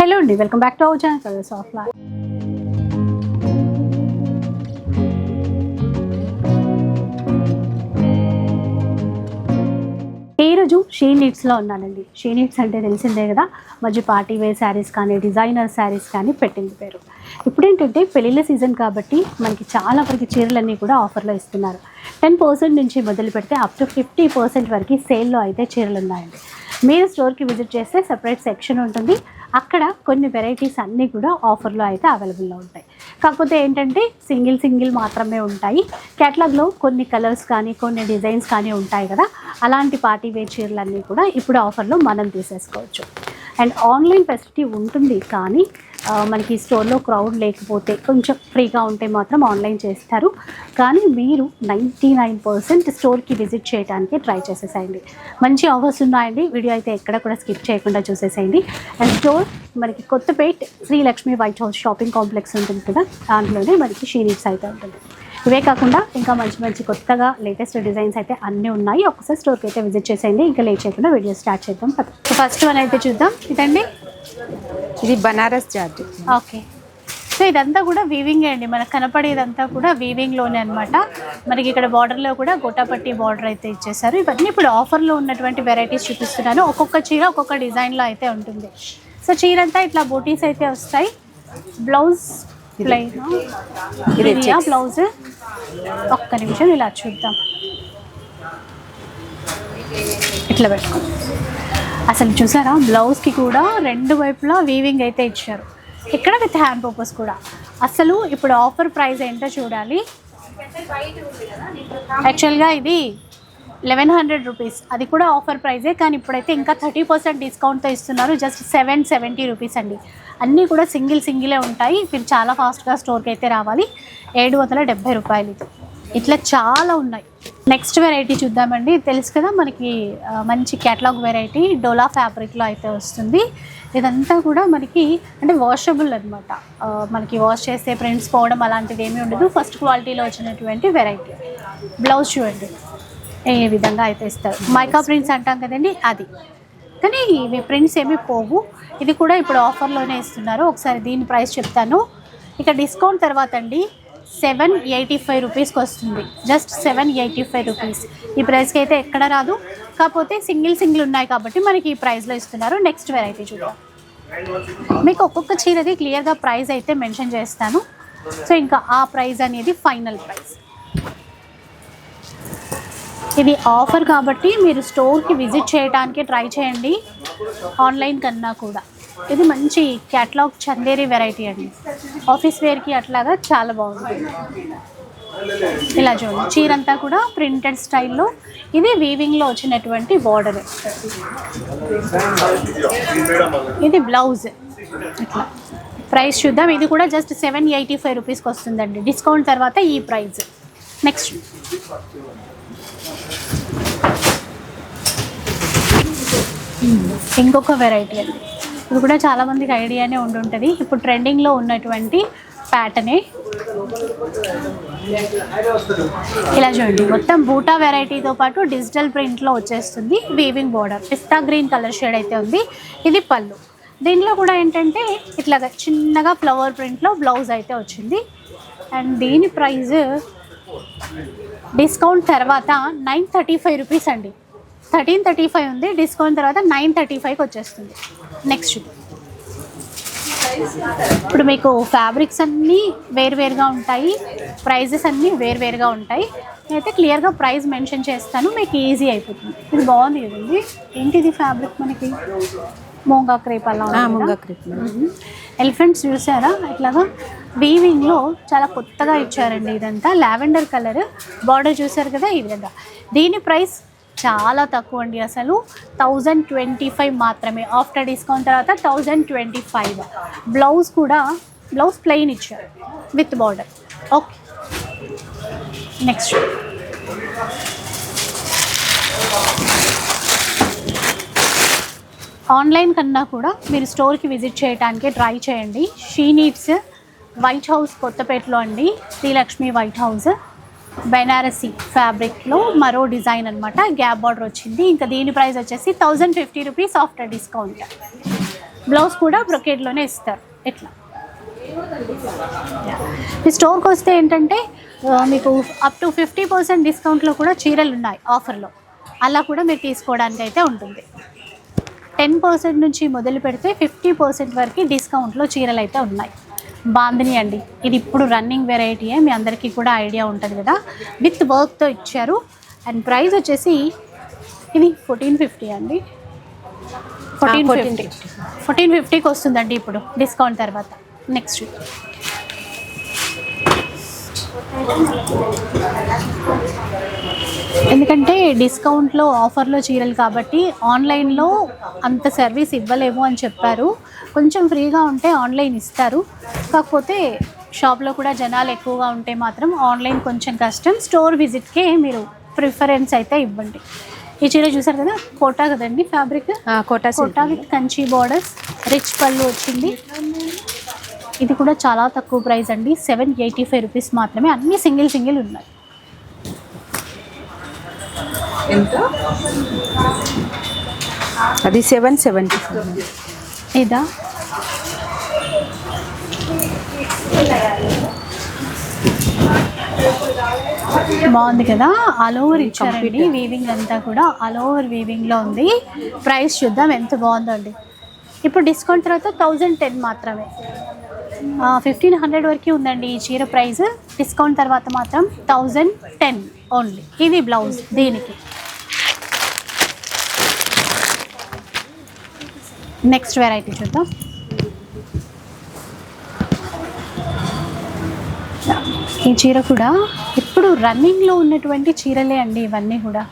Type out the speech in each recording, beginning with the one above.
Hello అండి welcome back to our channel colours of life ఈరోజు she నీడ్స్లో ఉన్నానండి. షీ నీడ్స్ అంటే తెలిసిందే కదా? మధ్య పార్టీ వేర్ శారీస్ కానీ డిజైనర్ శారీస్ కానీ పెట్టింది పేరు. ఇప్పుడేంటంటే పెళ్ళిళ్ళ సీజన్ కాబట్టి మనకి చాలా వరకు చీరలన్నీ కూడా ఆఫర్లో ఇస్తున్నారు. టెన్ పర్సెంట్ నుంచి మొదలు పెడితే అప్ టు ఫిఫ్టీ పర్సెంట్ వరకు సేల్లో అయితే చీరలు ఉన్నాయండి మీరు స్టోర్కి విజిట్ చేస్తే సెపరేట్ సెక్షన్ ఉంటుంది. అక్కడ కొన్ని వెరైటీస్ అన్నీ కూడా ఆఫర్లో అయితే అవైలబుల్లో ఉంటాయి. కాకపోతే ఏంటంటే సింగిల్ సింగిల్ మాత్రమే ఉంటాయి. కేటలాగ్లో కొన్ని కలర్స్ కానీ కొన్ని డిజైన్స్ కానీ ఉంటాయి కదా. అలాంటి పార్టీ వేర్ చీరలన్నీ కూడా ఇప్పుడు ఆఫర్లో మనం తీసేసుకోవచ్చు. అండ్ ఆన్లైన్ ఫెసిలిటీ ఉంటుంది కానీ మనకి స్టోర్లో క్రౌడ్ లేకపోతే కొంచెం ఫ్రీగా ఉంటే మాత్రం ఆన్లైన్ చేస్తారు. కానీ మీరు నైంటీ నైన్ పర్సెంట్ స్టోర్కి విజిట్ చేయడానికి ట్రై చేసేసేయండి. మంచి ఆఫర్స్ ఉన్నాయండి. వీడియో అయితే ఎక్కడ కూడా స్కిప్ చేయకుండా చూసేసేయండి. అండ్ స్టోర్ మనకి Kothapet Srilakshmi white house shopping complex ఉంటుంది కదా? దాంట్లోనే మనకి షీరీట్స్ అయితే ఉంటుంది. ఇవే కాకుండా ఇంకా మంచి మంచి కొత్తగా లేటెస్ట్ డిజైన్స్ అయితే అన్నీ ఉన్నాయి. ఒకసారి స్టోర్కి అయితే విజిట్ చేసేయండి. ఇంకా లేట్ చేయకుండా వీడియో స్టార్ట్ చేద్దాం. ఫస్ట్ వన్ అయితే చూద్దాం. ఇదండి? ఇది బనారస్ జార్జెట్ ఓకే. సో ఇదంతా కూడా వీవింగ్ అండి. మనకు కనపడేదంతా కూడా వీవింగ్లోనే అనమాట మనకి ఇక్కడ బార్డర్లో కూడా గొట్టాపట్టి బార్డర్ అయితే ఇచ్చేసారు ఇవన్నీ ఇప్పుడు ఆఫర్లో ఉన్నటువంటి వెరైటీస్ చూపిస్తున్నాను. ఒక్కొక్క చీర ఒక్కొక్క డిజైన్లో అయితే ఉంటుంది. సో చీర అంతా ఇట్లా బూటీస్ అయితే వస్తాయి. బ్లౌజ్ ప్లెయిన్ ఇది ఇది checks. బ్లౌజ్ ఒక్క నిమిషం ఇలా చూద్దాం. ఇట్లా పెట్టుకో. అసలు చూసారా? బ్లౌజ్కి కూడా రెండు వైపులా వీవింగ్ అయితే ఇచ్చారు. ఇక్కడ విత్ హ్యాండ్ పర్పస్ కూడా. అసలు ఇప్పుడు ఆఫర్ ప్రైస్ ఏంటో చూడాలి. యాక్చువల్గా ఇది లెవెన్ హండ్రెడ్ రూపీస్. అది కూడా ఆఫర్ ప్రైజే కానీ ఇప్పుడైతే ఇంకా థర్టీ పర్సెంట్ డిస్కౌంట్తో ఇస్తున్నారు. జస్ట్ సెవెన్ సెవెంటీ రూపీస్ అండి. అన్నీ కూడా సింగిల్ సింగిలే ఉంటాయి. మీరు చాలా ఫాస్ట్గా స్టోర్కి అయితే రావాలి. ఏడు వందల డెబ్బై రూపాయలు ఇది. ఇట్లా చాలా ఉన్నాయి. నెక్స్ట్ వెరైటీ చూద్దామండి. తెలుసు కదా మనకి మంచి క్యాటలాగ్ వెరైటీ డోలా ఫ్యాబ్రిక్లో అయితే వస్తుంది. ఇదంతా కూడా మనకి అంటే వాషబుల్ అనమాట మనకి వాష్ చేస్తే ప్రింట్స్ పోవడం అలాంటిది ఏమీ ఉండదు ఫస్ట్ క్వాలిటీలో వచ్చినటువంటి వెరైటీ. బ్లౌజ్ చూడండి. ఏ విధంగా అయితే ఇస్తారు. మైకా ప్రింట్స్ అంటాం కదండి అది. కానీ ఇవి ప్రింట్స్ ఏమీ పోవు. ఇది కూడా ఇప్పుడు ఆఫర్లోనే ఇస్తున్నారు. ఒకసారి దీని ప్రైస్ చెప్తాను. ఇక డిస్కౌంట్ తర్వాత అండి సెవెన్ ఎయిటీ ఫైవ్ రూపీస్కి వస్తుంది. Just seven eighty five rupees ఈ ప్రైస్కి అయితే ఎక్కడ రాదు. కాకపోతే సింగిల్ సింగిల్ ఉన్నాయి కాబట్టి మనకి ఈ ప్రైస్లో ఇస్తున్నారు. నెక్స్ట్ వెరైటీ చూద్దాం. మీకు ఒక్కొక్క చీరది క్లియర్గా ప్రైస్ అయితే మెన్షన్ చేస్తాను. సో ఇంకా ఆ ప్రైస్ అనేది ఫైనల్ ప్రైస్ ఇది ఆఫర్ కాబట్టి మీరు స్టోర్కి విజిట్ చేయడానికి ట్రై చేయండి. ఆన్లైన్ కన్నా కూడా. ఇది మంచి క్యాట్లాగ్ చందేరి వెరైటీ అండి. ఆఫీస్ వేర్కి అట్లాగా చాలా బాగుంది. ఇలా చూడండి. చీర అంతా కూడా ప్రింటెడ్ స్టైల్లో. ఇది వీవింగ్లో వచ్చినటువంటి బార్డర్ ఇది బ్లౌజ్. ఇట్లా. ప్రైస్ చూద్దాం. ఇది కూడా జస్ట్ సెవెన్ ఎయిటీ ఫైవ్ రూపీస్కి వస్తుందండి. డిస్కౌంట్ తర్వాత ఈ ప్రైస్. నెక్స్ట్. ఇంకొక వెరైటీ అండి. ఇది కూడా చాలా మందికి ఐడియానే ఉండుంటుంది ఇప్పుడు ట్రెండింగ్లో ఉన్నటువంటి ప్యాటర్నే ఇలా చూడండి. మొత్తం బూటా వెరైటీతో పాటు డిజిటల్ ప్రింట్లో వచ్చేస్తుంది weaving border pista green colour shade అయితే ఉంది. ఇది పళ్ళు. దీనిలో కూడా ఏంటంటే ఇట్లాగా చిన్నగా ఫ్లవర్ ప్రింట్లో బ్లౌజ్ అయితే వచ్చింది. అండ్ దీని ప్రైజ్ డిస్కౌంట్ తర్వాత నైన్ థర్టీ ఫైవ్ రూపీస్ అండి. థర్టీన్ థర్టీ ఫైవ్ ఉంది డిస్కౌంట్ తర్వాత నైన్ థర్టీ ఫైవ్కి వచ్చేస్తుంది. నెక్స్ట్ ఇప్పుడు మీకు ఫ్యాబ్రిక్స్ అన్నీ వేరువేరుగా ఉంటాయి ప్రైజెస్ అన్నీ వేరువేరుగా ఉంటాయి. అయితే క్లియర్గా ప్రైస్ మెన్షన్ చేస్తాను మీకు ఈజీ అయిపోతుంది. ఇది బాగుంది కదండి. ఏంటిది ఫ్యాబ్రిక్ మనకి? మోంగా క్రేప్ అలా ఉంది? ముంగా క్రిప్ ఎలిఫెంట్స్ చూసారా? ఇట్లాగా వీవింగ్లో చాలా కొత్తగా ఇచ్చారండి ఇదంతా. లావెండర్ కలర్ బార్డర్ చూసారు కదా ఈ విధంగా. దీని ప్రైస్ చాలా తక్కువ అండి అసలు. థౌజండ్ ట్వంటీ ఫైవ్ మాత్రమే. ఆఫ్టర్ డిస్కౌంట్ తర్వాత థౌజండ్ ట్వంటీ ఫైవ్ బ్లౌజ్ కూడా బ్లౌజ్ ప్లెయిన్ ఇచ్చారు. With border okay next online కన్నా కూడా మీరు స్టోర్కి విజిట్ చేయడానికి ట్రై చేయండి. షీ నీడ్స్ వైట్ హౌస్ కొత్తపేటలో అండి శ్రీలక్ష్మి వైట్ హౌస్ బెనారసి ఫ్యాబ్రిక్లో మరో డిజైన్ అనమాట గ్యాప్ బార్డర్ వచ్చింది. ఇంకా దీని ప్రైస్ వచ్చేసి thousand fifty rupees after discount blouse కూడా బ్రొకేట్లోనే ఇస్తారు ఇట్లా ఈ స్టోర్కి వస్తే ఏంటంటే మీకు అప్ టు ఫిఫ్టీ పర్సెంట్ డిస్కౌంట్లో కూడా చీరలు ఉన్నాయి ఆఫర్లో అలా కూడా మీరు తీసుకోవడానికి అయితే ఉంటుంది. టెన్ పర్సెంట్ నుంచి మొదలు పెడితే ఫిఫ్టీ పర్సెంట్ వరకు డిస్కౌంట్లో చీరలు అయితే ఉన్నాయి. బాందిని అండి. ఇది ఇప్పుడు రన్నింగ్ వెరైటీయే మీ అందరికీ కూడా ఐడియా ఉంటుంది కదా. విత్ వర్క్తో ఇచ్చారు. అండ్ ప్రైస్ వచ్చేసి ఇది ఫోర్టీన్ ఫిఫ్టీ అండి. ఫోర్టీన్ 1450. ఫిఫ్టీ ఫోర్టీన్ ఫిఫ్టీకి వస్తుందండి ఇప్పుడు డిస్కౌంట్ తర్వాత. నెక్స్ట్ ఎందుకంటే డిస్కౌంట్లో ఆఫర్లో చీరలు కాబట్టి ఆన్లైన్లో అంత సర్వీస్ ఇవ్వలేము అని చెప్పారు. కొంచెం ఫ్రీగా ఉంటే ఆన్లైన్ ఇస్తారు. కాకపోతే షాప్లో కూడా జనాలు ఎక్కువగా ఉంటే మాత్రం ఆన్లైన్ కొంచెం కష్టం. స్టోర్ విజిట్కే మీరు ప్రిఫరెన్స్ అయితే ఇవ్వండి. ఈ చీర చూసారు కదా? కోటా కదండి fabric? Kota Kota with Kanchi borders rich పళ్ళు వచ్చింది. ఇది కూడా చాలా తక్కువ ప్రైస్ అండి. సెవెన్ ఎయిటీ ఫైవ్ రూపీస్ మాత్రమే. అన్ని సింగిల్ సింగిల్ ఉన్నాయి. అది సెవెన్ సెవెంటీ ఇదా బాగుంది కదా? ఆల్ ఓవర్ ఇచ్చారండి. వీవింగ్ అంతా కూడా ఆల్ ఓవర్ వీవింగ్లో ఉంది. ప్రైస్ చూద్దాం ఎంత బాగుందో అండి. ఇప్పుడు డిస్కౌంట్ తర్వాత థౌజండ్ టెన్ మాత్రమే. ఫిఫ్టీన్ హండ్రెడ్ వరకు ఉందండి ఈ చీర ప్రైస్. డిస్కౌంట్ తర్వాత మాత్రం థౌజండ్ టెన్ ఓన్లీ ఇది బ్లౌజ్ దీనికి. నెక్స్ట్ వెరైటీ చూద్దాం. ఈ చీర కూడా ఇప్పుడు రన్నింగ్లో ఉన్నటువంటి చీరలే అండి ఇవన్నీ కూడా.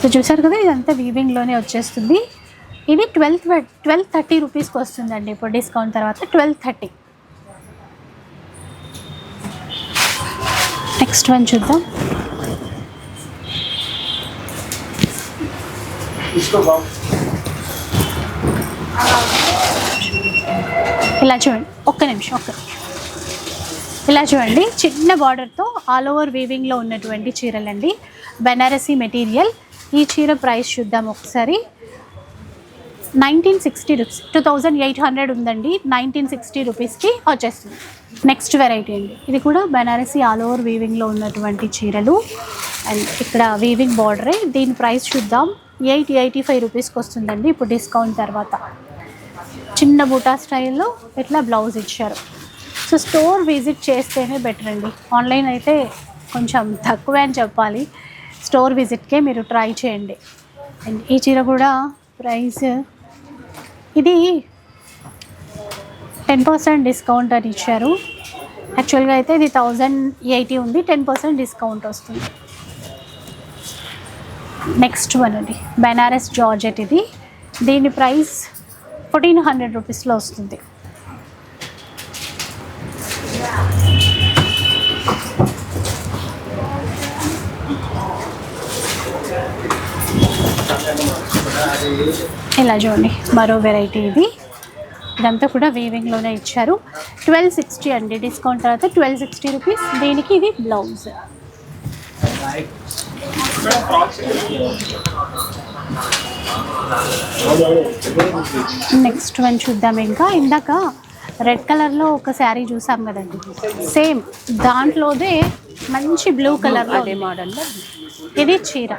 సో చూసారు కదా ఇదంతా వీవింగ్లోనే వచ్చేస్తుంది. ఇది ట్వెల్త్ ట్వెల్వ్ థర్టీ రూపీస్కి వస్తుందండి ఇప్పుడు డిస్కౌంట్ తర్వాత ట్వెల్వ్ థర్టీ. నెక్స్ట్ వన్ చూద్దాం. ఇలా చూడండి ఒక్క నిమిషం ఒక్క నిమిషం. ఇలా చూడండి చిన్న బార్డర్తో ఆల్ ఓవర్ వీవింగ్లో ఉన్నటువంటి చీరలండి. బెనారసీ మెటీరియల్. ఈ చీర ప్రైస్ చూద్దాం ఒకసారి. Nineteen sixty rupees. Two thousand eight hundred ఉందండి. నైన్టీన్ సిక్స్టీ రూపీస్కి వచ్చేస్తుంది. నెక్స్ట్ వెరైటీ అండి. ఇది కూడా బెనారసీ ఆల్ ఓవర్ వీవింగ్లో ఉన్నటువంటి చీరలు. అండ్ ఇక్కడ వీవింగ్ బార్డరే. దీని ప్రైస్ చూద్దాం. ఎయిట్ ఎయిటీ ఫైవ్ రూపీస్కి వస్తుందండి. ఇప్పుడు డిస్కౌంట్ తర్వాత. చిన్న బూటా స్టైల్లో ఇట్లా బ్లౌజ్ ఇచ్చారు. సో స్టోర్ విజిట్ చేస్తేనే బెటర్ అండి. ఆన్లైన్ అయితే కొంచెం తక్కువే అని చెప్పాలి. స్టోర్ విజిట్కే మీరు ట్రై చేయండి. అండ్ ఈ చీర కూడా ప్రైస్ ఇది టెన్ పర్సెంట్ డిస్కౌంట్ అని ఇచ్చారు. యాక్చువల్గా అయితే ఇది థౌజండ్ ఎయిటీ ఉంది టెన్ పర్సెంట్ డిస్కౌంట్ వస్తుంది. నెక్స్ట్ వన్ అండి బెనారస్ జార్జెట్ ఇది. దీని ప్రైస్ ఫోర్టీన్ హండ్రెడ్ రూపీస్లో వస్తుంది. ఇలా చూడండి మరో వెరైటీ ఇది. ఇదంతా కూడా వీవింగ్లోనే ఇచ్చారు. ట్వెల్వ్ సిక్స్టీ అండి డిస్కౌంట్ తర్వాత ట్వెల్వ్ సిక్స్టీ రూపీస్ దీనికి ఇది బ్లౌజ్ నెక్స్ట్ వన్ చూద్దాం ఇంకా. ఇందాక రెడ్ కలర్లో ఒక శారీ చూసాం కదండి. సేమ్ దాంట్లోదే మంచి బ్లూ కలర్లో అదే మోడల్లో ఇది చీర.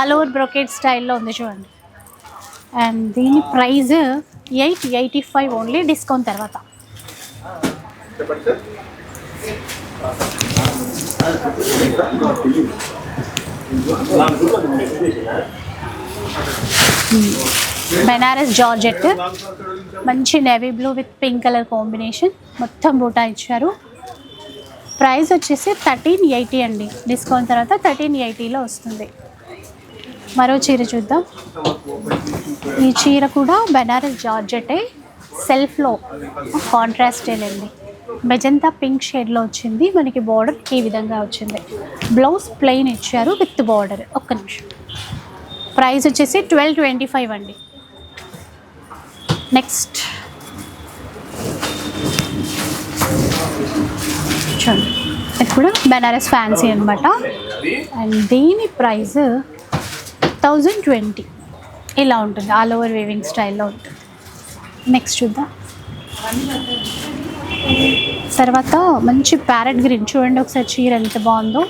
ఆల్ ఓవర్ బ్రొకేట్ స్టైల్లో ఉంది చూడండి. అండ్ దీని prize eight eighty five only discount తర్వాత. Hmm. బెనారస్ జార్జెట్ మంచి navy blue with pink colour combination మొత్తం బూటా ఇచ్చారు. ప్రైస్ వచ్చేసి థర్టీన్ ఎయిటీ అండి. డిస్కౌంట్ తర్వాత థర్టీన్ ఎయిటీలో వస్తుంది. మరో చీర చూద్దాం. ఈ చీర కూడా బెనారస్ జార్జెటే సెల్ఫ్లో కాంట్రాస్టేనండి మెజంతా పింక్ షేడ్లో వచ్చింది. మనకి బార్డర్ ఈ విధంగా వచ్చింది. బ్లౌజ్ ప్లెయిన్ ఇచ్చారు విత్ బార్డర్. ఒక్క నిమిషం. ప్రైస్ వచ్చేసి ట్వెల్వ్ ట్వంటీ ఫైవ్ అండి. నెక్స్ట్. చూడండి. ఇది కూడా బెనారస్ ఫ్యాన్సీ అనమాట అండ్ దీని ప్రైస్ థౌజండ్ ట్వంటీ ఇలా ఉంటుంది ఆల్ ఓవర్ వేవింగ్ స్టైల్లో ఉంటుంది. నెక్స్ట్ చూద్దాం. తర్వాత మంచి ప్యారెట్ గ్రీన్ చూడండి ఒకసారి చీర ఎంత బాగుందో.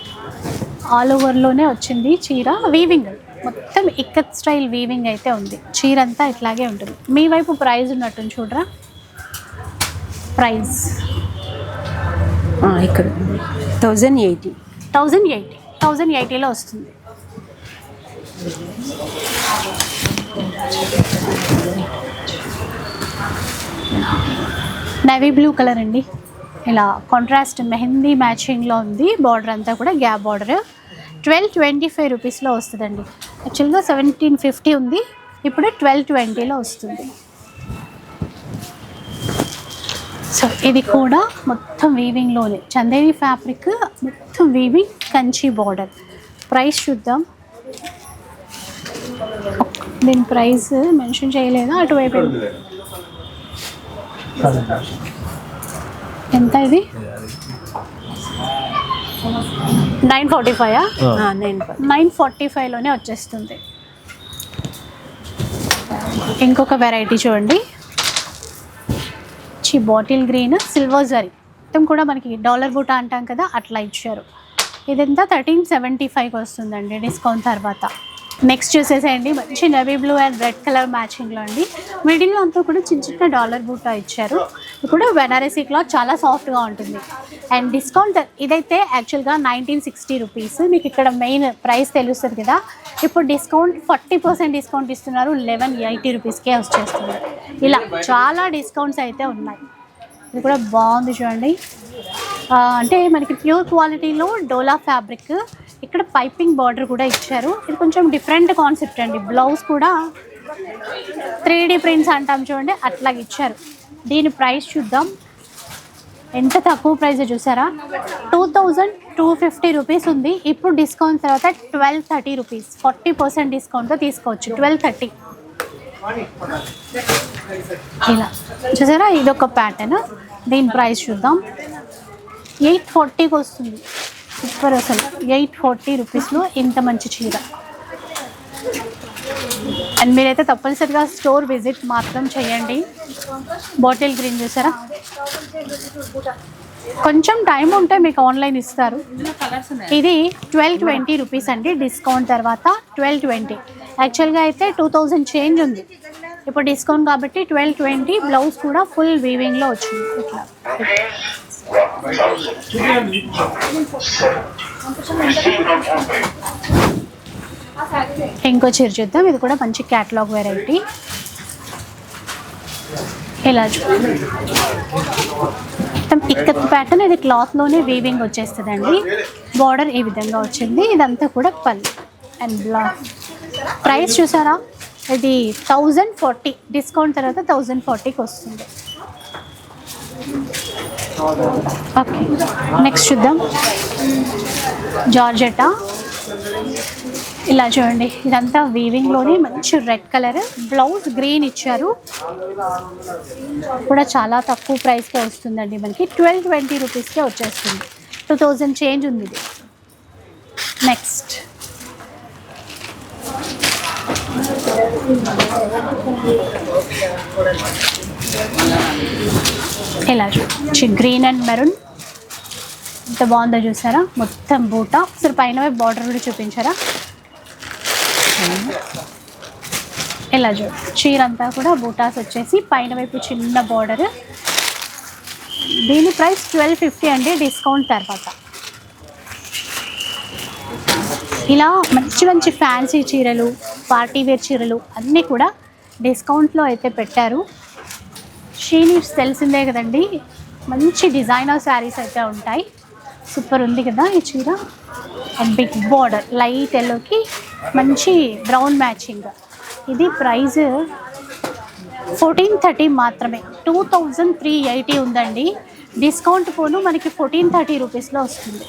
ఆల్ ఓవర్లోనే వచ్చింది చీర వీవింగ్ మొత్తం ఇక్కత్ స్టైల్ వీవింగ్ అయితే ఉంది. చీర అంతా ఇట్లాగే ఉంటుంది. మీ వైపు ప్రైస్ ఉన్నట్టు చూడరా. ప్రైస్ ఆ, ఇక్కడ. Thousand eighty thousand eighty thousand ఎయిటీలో వస్తుంది. నవీ బ్లూ కలర్ అండి. ఇలా కాంట్రాస్ట్ మెహందీ మ్యాచింగ్లో ఉంది. బార్డర్ అంతా కూడా gap border twelve twenty five రూపీస్లో వస్తుందండి. యాక్చువల్గా సెవెంటీన్ ఫిఫ్టీ ఉంది. ఇప్పుడు ట్వెల్వ్ ట్వంటీలో వస్తుంది. సో ఇది కూడా మొత్తం వీవింగ్లోనే చందేవి ఫ్యాబ్రిక్ మొత్తం వీవింగ్ కంచి బార్డర్ ప్రైస్ చూద్దాం. దీని ప్రైస్ మెన్షన్ చేయలేదా? అటువైపు ఎంత ఇది? Nine forty five? Nine nine forty ఫైవ్లోనే వచ్చేస్తుంది. ఇంకొక వెరైటీ చూడండి. చి బాటిల్ గ్రీన్ సిల్వర్ జరీ. మొత్తం కూడా మనకి డాలర్ బూటా అంటాం కదా అట్లా ఇచ్చారు. ఇదంతా థర్టీన్ సెవెంటీ ఫైవ్కి వస్తుందండి డిస్కౌంట్ తర్వాత. నెక్స్ట్ చూసేసేయండి. మంచి navy blue and red colour మ్యాచింగ్లో అండి. మిడిల్లో అంతా కూడా చిన్న చిన్న డాలర్ బూటా ఇచ్చారు. ఇప్పుడు బెనారసీ క్లాత్ చాలా సాఫ్ట్గా ఉంటుంది. అండ్ డిస్కౌంట్ ఇదైతే యాక్చువల్గా నైన్టీన్ సిక్స్టీ రూపీస్ మీకు ఇక్కడ మెయిన్ ప్రైస్ తెలుస్తుంది కదా. ఇప్పుడు డిస్కౌంట్ ఫార్టీ పర్సెంట్ డిస్కౌంట్ ఇస్తున్నారు. లెవెన్ ఎయిటీ రూపీస్కే వచ్చేస్తుంది. ఇలా చాలా డిస్కౌంట్స్ అయితే ఉన్నాయి. ఇది కూడా బాగుంది చూడండి. అంటే మనకి ప్యూర్ క్వాలిటీలో డోలా ఫ్యాబ్రిక్ ఇక్కడ పైపింగ్ బార్డర్ కూడా ఇచ్చారు. ఇది కొంచెం డిఫరెంట్ కాన్సెప్ట్ అండి. బ్లౌజ్ కూడా త్రీ డీ ప్రింట్స్ అంటాం చూడండి అట్లాగే ఇచ్చారు. దీని ప్రైస్ చూద్దాం. ఎంత తక్కువ ప్రైస్ చూసారా? Two thousand two fifty rupees ఉంది. ఇప్పుడు డిస్కౌంట్ తర్వాత twelve thirty rupees forty percent డిస్కౌంట్తో తీసుకోవచ్చు. ట్వెల్వ్ థర్టీ ఇలా. చూసారా? ఇది ఒక ప్యాటర్న్ దీని ప్రైస్ చూద్దాం. ఎయిట్ ఫార్టీకి వస్తుంది. సూపర్ అసలు. ఎయిట్ ఫార్టీ రూపీస్లో ఇంత మంచి చీర. అండ్ మీరైతే తప్పనిసరిగా స్టోర్ విజిట్ మాత్రం చేయండి. బాటిల్ గ్రీన్ చూసారా? కొంచెం టైం ఉంటే మీకు ఆన్లైన్ ఇస్తారు. ఇది ట్వెల్వ్ ట్వంటీ రూపీస్ అండి. డిస్కౌంట్ తర్వాత ట్వెల్వ్ ట్వంటీ. యాక్చువల్గా అయితే టూ థౌజండ్ చేంజ్ ఉంది. ఇప్పుడు డిస్కౌంట్ కాబట్టి ట్వెల్వ్ ట్వంటీ బ్లౌజ్ కూడా ఫుల్ వీవింగ్లో వచ్చింది. ఇట్లా. ఇంకో చీర చూద్దాం. ఇది కూడా మంచి క్యాటలాగ్ వెరైటీ ఇలా మొత్తం పిక్కత్ ప్యాటర్న్ ఇది క్లాత్లోనే వీవింగ్ వచ్చేస్తుందండి. బార్డర్ ఈ విధంగా వచ్చింది. ఇదంతా కూడా పల్ అండ్ బ్లాక్ ప్రైస్ చూసారా? ఇది థౌజండ్ ఫార్టీ డిస్కౌంట్ తర్వాత థౌజండ్ ఫార్టీకి వస్తుంది. ఓకే నెక్స్ట్ చూద్దాం. జార్జెటా. ఇలా చూడండి. ఇదంతా వీవింగ్లోనే మంచి రెడ్ కలర్ బ్లౌజ్ గ్రీన్ ఇచ్చారు. కూడా చాలా తక్కువ ప్రైస్కే వస్తుందండి మనకి. ట్వెల్వ్ ట్వంటీ రూపీస్కే వచ్చేస్తుంది. టూ థౌజండ్ చేంజ్ ఉంది ఇది. నెక్స్ట్ ఇలా గ్రీన్ అండ్ మెరూన్ ఎంత బాగుందో చూసారా? మొత్తం బూట. అసలు పైన బార్డర్ కూడా చూపించారా? ఇలా చూ చీర అంతా కూడా బూటాస్ వచ్చేసి పైన వైపు చిన్న బార్డర్ దీని ప్రైస్ ట్వెల్వ్ ఫిఫ్టీ అండి డిస్కౌంట్ తర్వాత. ఇలా మంచి మంచి ఫ్యాన్సీ చీరలు పార్టీ వేర్ చీరలు అన్నీ కూడా డిస్కౌంట్లో అయితే పెట్టారు. షీనిట్స్ తెలిసిందే కదండి. మంచి డిజైనర్ శారీస్ అయితే ఉంటాయి. సూపర్ ఉంది కదా ఈ చీర. బిగ్ బార్డర్ లైట్ ఎల్లోకి మంచి బ్రౌన్ మ్యాచింగ్. ఇది ప్రైస్ ఫోర్టీన్ థర్టీ మాత్రమే. టూ థౌజండ్ త్రీ ఎయిటీ ఉందండి. డిస్కౌంట్ పోను మనకి ఫోర్టీన్ థర్టీ రూపీస్లో వస్తుంది.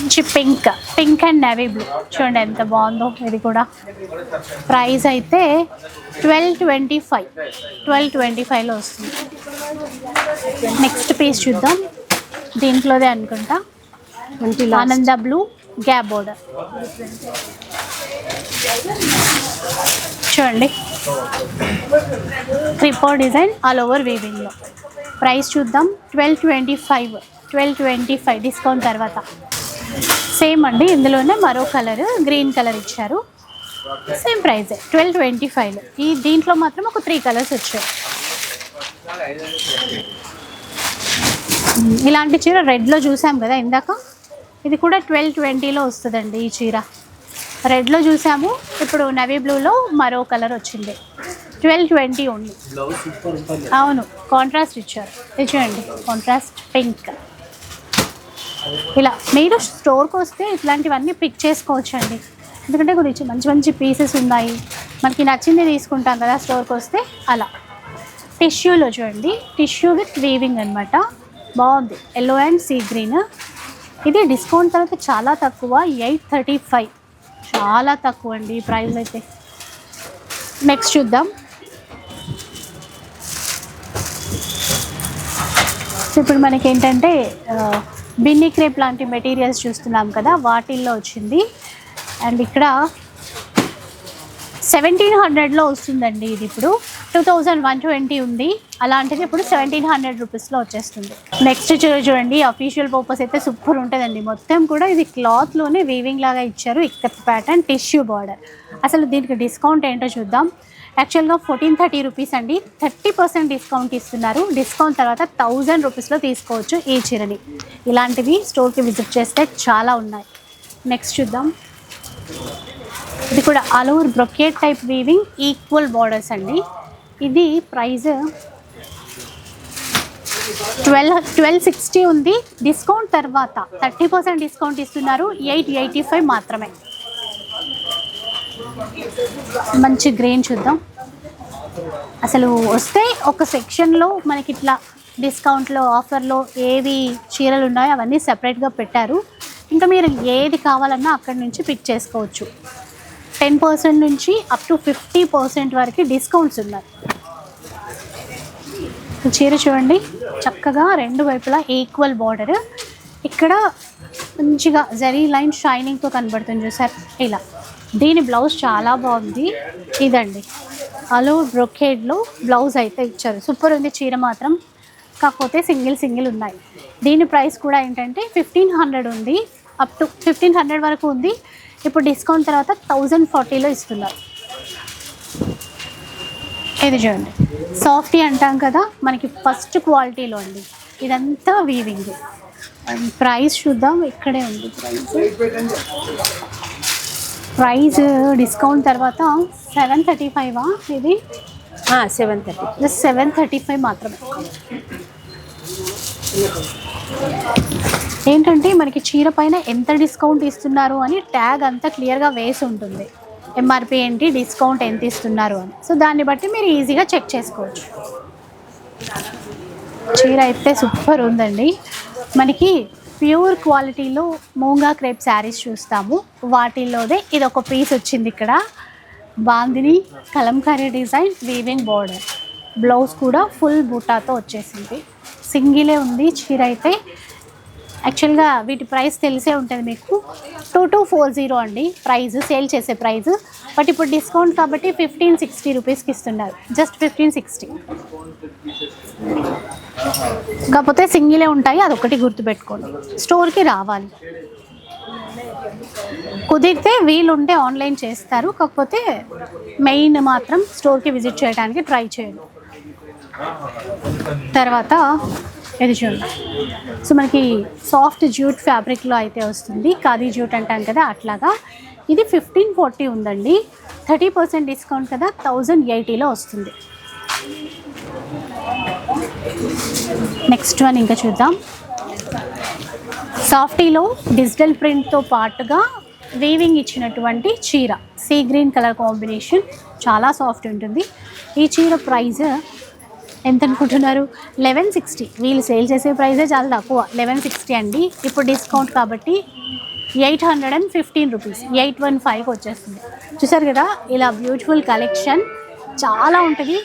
మంచి pink. Pink and navy blue చూడండి ఎంత బాగుందో. ఇది కూడా. ప్రైస్ అయితే twelve twenty five twelve twenty ఫైవ్లో వస్తుంది. నెక్స్ట్ పీస్ చూద్దాం. దీంట్లోదే అనుకుంటా. ఆనంద బ్లూ గ్యాప్ బోర్డర్ చూడండి. క్రిపో డిజైన్ ఆల్ ఓవర్ వీవింగ్లో ప్రైస్ చూద్దాం. Twelve twenty five twelve twenty five discount తర్వాత. సేమ్ అండి ఇందులోనే మరో కలర్ గ్రీన్ కలర్ ఇచ్చారు. Same price twelve twenty five ఈ దీంట్లో మాత్రం ఒక త్రీ కలర్స్ వచ్చాయి. ఇలాంటి చీర రెడ్లో చూసాం కదా ఇందాక? ఇది కూడా ట్వెల్వ్ ట్వంటీలో వస్తుందండి ఈ చీర. రెడ్లో చూసాము ఇప్పుడు నవీ బ్లూలో మరో కలర్ వచ్చింది. ట్వెల్వ్ ట్వంటీ ఉంది అవును కాంట్రాస్ట్ ఇచ్చారు. ఇది చూడండి కాంట్రాస్ట్ పింక్ ఇలా మీరు స్టోర్కి వస్తే ఇట్లాంటివన్నీ పిక్ చేసుకోవచ్చు అండి ఎందుకంటే గురించి మంచి మంచి పీసెస్ ఉన్నాయి. మనకి నచ్చింది తీసుకుంటాం కదా స్టోర్కి వస్తే అలా. టిష్యూలో చూడండి. టిష్యూ విత్ వీవింగ్ అనమాట బాగుంది. ఎల్లో అండ్ సీ గ్రీన్ ఇది డిస్కౌంట్ తర్వాత చాలా తక్కువ. ఎయిట్ థర్టీ ఫైవ్ చాలా తక్కువ అండి ఈ ప్రైస్ అయితే. నెక్స్ట్ చూద్దాం. సో ఇప్పుడు మనకి ఏంటంటే బిన్నీ క్రేప్ లాంటి మెటీరియల్స్ చూస్తున్నాం కదా వాటిల్లో వచ్చింది. అండ్ ఇక్కడ సెవెంటీన్ హండ్రెడ్లో వస్తుందండి ఇది ఇప్పుడు. టూ థౌజండ్ వన్ ట్వంటీ ఉంది. అలాంటిది ఇప్పుడు సెవెంటీన్ హండ్రెడ్ రూపీస్లో వచ్చేస్తుంది. నెక్స్ట్ చూడండి అఫీషియల్ పర్పస్ అయితే సూపర్ ఉంటుందండి. మొత్తం కూడా ఇది క్లాత్లోనే వీవింగ్ లాగా ఇచ్చారు. ఇక్కడ ప్యాటర్న్ టిష్యూ బార్డర్ అసలు దీనికి డిస్కౌంట్ ఏంటో చూద్దాం. యాక్చువల్గా ఫోర్టీన్ థర్టీ రూపీస్ అండి. థర్టీ పర్సెంట్ డిస్కౌంట్ ఇస్తున్నారు. డిస్కౌంట్ తర్వాత థౌజండ్ రూపీస్లో తీసుకోవచ్చు ఈ చీరని. ఇలాంటివి స్టోర్కి విజిట్ చేస్తే చాలా ఉన్నాయి. నెక్స్ట్ చూద్దాం. ఇది కూడా all over brocade type weaving equal borders అండి. ఇది ప్రైస్ ట్వెల్వ్ ట్వెల్వ్ సిక్స్టీ ఉంది. డిస్కౌంట్ తర్వాత థర్టీ పర్సెంట్ డిస్కౌంట్ ఇస్తున్నారు. ఎయిట్ ఎయిటీ ఫైవ్ మాత్రమే. మంచి గ్రీన్ చూద్దాం. అసలు వస్తే ఒక సెక్షన్లో మనకి ఇట్లా డిస్కౌంట్లో ఆఫర్లో ఏవి చీరలు ఉన్నాయో అవన్నీ సెపరేట్గా పెట్టారు. ఇంకా మీరు ఏది కావాలన్నా అక్కడి నుంచి పిక్ చేసుకోవచ్చు. టెన్ పర్సెంట్ నుంచి అప్ టు ఫిఫ్టీ పర్సెంట్ వరకు డిస్కౌంట్స్ ఉన్నాయి. చీర చూడండి. చక్కగా రెండు వైపులా ఈక్వల్ బార్డర్. ఇక్కడ మంచిగా జరీ లైన్ షైనింగ్తో కనబడుతుంది చూసారు? ఇలా. దీని బ్లౌజ్ చాలా బాగుంది. ఇదండి. అలో బ్రొకేడ్లో బ్లౌజ్ అయితే ఇచ్చారు. సూపర్ ఉంది చీర మాత్రం. కాకపోతే సింగిల్ సింగిల్ ఉన్నాయి. దీని ప్రైస్ కూడా ఏంటంటే ఫిఫ్టీన్ హండ్రెడ్ ఉంది. అప్ టు ఫిఫ్టీన్ హండ్రెడ్ వరకు ఉంది. ఇప్పుడు డిస్కౌంట్ తర్వాత థౌజండ్ ఫార్టీలో ఇస్తున్నారు. ఇది చూడండి. సాఫ్టీ అంటాం కదా మనకి ఫస్ట్ క్వాలిటీలో అండి. ఇదంతా వీవింగ్ ప్రైస్ చూద్దాం. ఇక్కడే ఉంది. ప్రైస్ ప్రైస్ డిస్కౌంట్ తర్వాత సెవెన్ థర్టీ ఫైవా ఇది? Seven thirty just seven thirty five మాత్రమే. ఏంటంటే మనకి చీర పైన ఎంత డిస్కౌంట్ ఇస్తున్నారు అని ట్యాగ్ అంతా క్లియర్గా వేసి ఉంటుంది. ఎంఆర్పి ఏంటి డిస్కౌంట్ ఎంత ఇస్తున్నారు అని. సో దాన్ని బట్టి మీరు ఈజీగా చెక్ చేసుకోవచ్చు. చీర అయితే సూపర్ ఉందండి. మనకి ప్యూర్ క్వాలిటీలో మూంగా క్రేప్ శారీస్ చూస్తాము. వాటిల్లోదే ఇది ఒక పీస్ వచ్చింది ఇక్కడ. Bandhani kalamkari design weaving border. Blouse కూడా ఫుల్ బూటాతో వచ్చేసింది. సింగిలే ఉంది చీర అయితే. యాక్చువల్గా వీటి ప్రైస్ తెలిసే ఉంటుంది మీకు. టూ టూ ఫోర్ జీరో అండి. ప్రైస్ సేల్ చేసే ప్రైస్. బట్ ఇప్పుడు డిస్కౌంట్ కాబట్టి ఫిఫ్టీన్ సిక్స్టీ రూపీస్కి ఇస్తున్నారు. Just fifteen sixty. కాకపోతే సింగిలే ఉంటాయి అదొకటి గుర్తుపెట్టుకోండి. స్టోర్కి రావాలి. కుదిరితే వీలుంటే ఆన్లైన్ చేస్తారు కాకపోతే మెయిన్ మాత్రం స్టోర్కి విజిట్ చేయడానికి ట్రై చేయండి. తర్వాత ఇది చూడండి. సో మనకి సాఫ్ట్ జ్యూట్ ఫ్యాబ్రిక్లో అయితే వస్తుంది ఖాదీ జ్యూట్ అంటాం కదా అట్లాగా. ఇది ఫిఫ్టీన్ ఫార్టీ ఉందండి థర్టీ పర్సెంట్ డిస్కౌంట్ కదా థౌజండ్ ఎయిటీలో వస్తుంది. నెక్స్ట్ వన్ ఇంకా చూద్దాం. సాఫ్టీలో డిజిటల్ ప్రింట్తో పాటుగా వీవింగ్ ఇచ్చినటువంటి చీర. సీ గ్రీన్ కలర్ కాంబినేషన్ చాలా సాఫ్ట్ ఉంటుంది. ఈ చీర ప్రైస్ ఎంత అనుకుంటున్నారు? లెవెన్ సిక్స్టీ వీళ్ళు సేల్ చేసే ప్రైజే చాలా తక్కువ. లెవెన్ సిక్స్టీ అండి. ఇప్పుడు డిస్కౌంట్ కాబట్టి eight hundred and fifteen rupees eight one ఫైవ్కి వచ్చేస్తుంది. చూసారు కదా? ఇలా బ్యూటిఫుల్ కలెక్షన్ చాలా ఉంటుంది.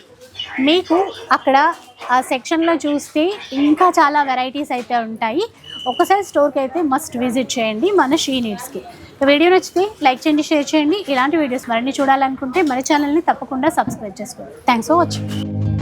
మీకు అక్కడ ఆ సెక్షన్లో చూస్తే ఇంకా చాలా వెరైటీస్ అయితే ఉంటాయి. ఒకసారి స్టోర్కి అయితే మస్ట్ విజిట్ చేయండి మన షీ నీడ్స్కి. వీడియో నచ్చితే లైక్ చేయండి షేర్ చేయండి. ఇలాంటి వీడియోస్ మరిన్ని చూడాలనుకుంటే మన ఛానల్ని తప్పకుండా సబ్స్క్రైబ్ చేసుకోండి. Thanks for watching